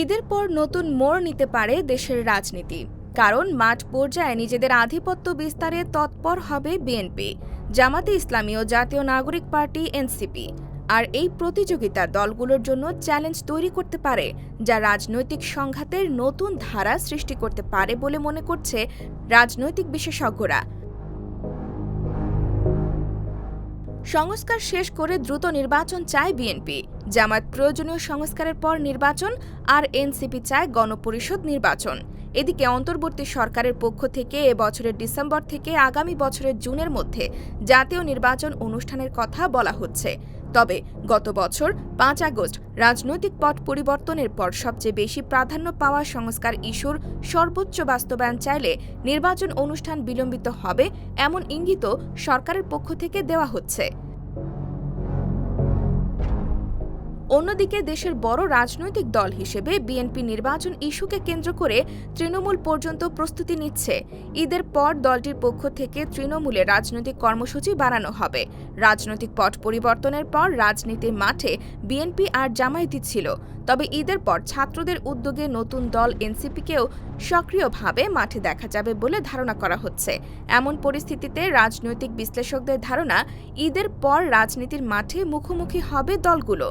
ঈদের পর নতুন মোড় নিতে পারে দেশের রাজনীতি। কারণ মাঠ পর্যায়ে নিজেদের আধিপত্য বিস্তারে তৎপর হবে বিএনপি, জামাতে ইসলামী ও জাতীয় নাগরিক পার্টি এনসিপি। আর এই প্রতিযোগিতা দলগুলোর জন্য চ্যালেঞ্জ তৈরি করতে পারে, যা রাজনৈতিক সংঘাতের নতুন ধারা সৃষ্টি করতে পারে বলে মনে করছে রাজনৈতিক বিশেষজ্ঞরা। সংস্কার শেষ করে দ্রুত নির্বাচন চায় বিএনপি। জামাত প্রয়োজনীয় সংস্কারের পর নির্বাচন আর এনসিপি চায় গণপরিষদ নির্বাচন। এদিকে অন্তর্বর্তী সরকারের পক্ষ থেকে এ বছরের ডিসেম্বর থেকে আগামী বছরের জুনের মধ্যে জাতীয় নির্বাচন অনুষ্ঠানের কথা বলা হচ্ছে। তবে গত বছর পাঁচ আগস্ট রাজনৈতিক পট পরিবর্তনের পর সবচেয়ে বেশি প্রাধান্য পাওয়া সংস্কার ইস্যুর সর্বোচ্চ বাস্তবায়ন চাইলে নির্বাচন অনুষ্ঠান বিলম্বিত হবে এমন ইঙ্গিতও সরকারের পক্ষ থেকে দেওয়া হচ্ছে। অন্যদিকে দেশের বড় রাজনৈতিক দল হিসেবে বিএনপি নির্বাচন ইস্যুকে কেন্দ্র করে তৃণমূল পর্যন্ত প্রস্তুতি নিচ্ছে। ঈদের পর দলটির পক্ষ থেকে তৃণমূলে রাজনৈতিক কর্মসূচি বাড়ানো হবে। রাজনৈতিক পট পরিবর্তনের পর রাজনীতির মাঠে বিএনপি আর জামায়াতি ছিল। তবে ঈদের পর ছাত্রদের উদ্যোগে নতুন দল এনসিপিকেও সক্রিয়ভাবে মাঠে দেখা যাবে বলে ধারণা করা হচ্ছে। এমন পরিস্থিতিতে রাজনৈতিক বিশ্লেষকদের ধারণা, ঈদের পর রাজনীতির মাঠে মুখোমুখি হবে দলগুলো।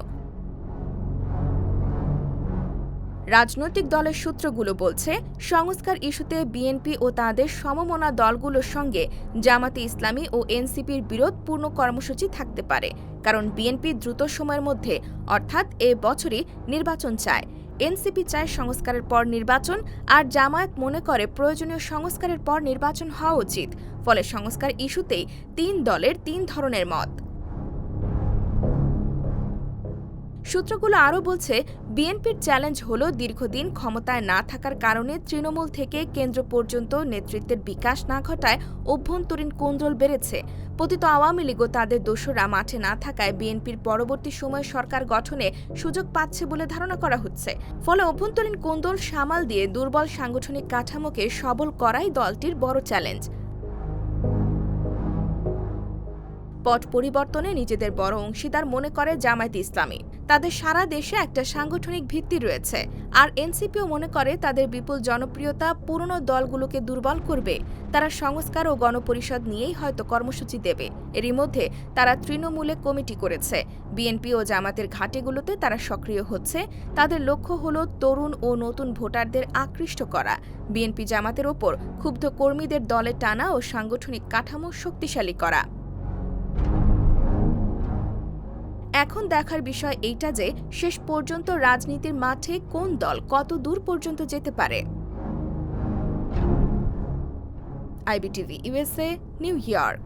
রাজনৈতিক দলের সূত্রগুলো বলছে, সংস্কার ইস্যুতে বিএনপি ও তাদের সমমনা দলগুলোর সঙ্গে জামাতে ইসলামী ও এনসিপির বিরোধপূর্ণ কর্মসূচি থাকতে পারে, কারণ বিএনপি দ্রুত সময়ের মধ্যে, অর্থাৎ এ বছরই নির্বাচন চায়। এনসিপি চায় সংস্কারের পর নির্বাচন, আর জামায়াত মনে করে প্রয়োজনীয় সংস্কারের পর নির্বাচন হওয়া উচিত, ফলে সংস্কার ইস্যুতেই তিন দলের তিন ধরনের মত। সূত্রগুলো আরও বলছে, বিএনপির চ্যালেঞ্জ হল দীর্ঘদিন ক্ষমতায় না থাকার কারণে তৃণমূল থেকে কেন্দ্র পর্যন্ত নেতৃত্বের বিকাশ না ঘটায় অভ্যন্তরীণ কোন্দল বেড়েছে। পতিত আওয়ামী লীগও তাদের দোষরা মাঠে না থাকায় বিএনপির পরবর্তী সময়ে সরকার গঠনে সুযোগ পাচ্ছে বলে ধারণা করা হচ্ছে। ফলে অভ্যন্তরীণ কোন্দল সামাল দিয়ে দুর্বল সাংগঠনিক কাঠামোকে সবল করাই দলটির বড় চ্যালেঞ্জ। পট পরিবর্তনে নিজেদের বড় অংশীদার মনে করে জামায়াত ইসলামী। তাদের সারা দেশে একটা সাংগঠনিক ভিত্তি রয়েছে। আর এনসিপিও মনে করে তাদের বিপুল জনপ্রিয়তা পুরনো দলগুলোকে দুর্বল করবে। তারা সংস্কার ও গণপরিষদ নিয়েই হয়তো কর্মসূচি দেবে। এরই মধ্যে তারা তৃণমূলে কমিটি করেছে। বিএনপি ও জামাতের ঘাটিগুলোতে তারা সক্রিয় হচ্ছে। তাদের লক্ষ্য হল তরুণ ও নতুন ভোটারদের আকৃষ্ট করা। বিএনপি জামাতের ওপর ক্ষুব্ধ কর্মীদের দলে টানা ও সাংগঠনিক কাঠামো শক্তিশালী করা। এখন দেখার বিষয় এইটা যে শেষ পর্যন্ত রাজনীতির মাঠে কোন দল কত দূর পর্যন্ত যেতে পারে। IBTV, USA, New York.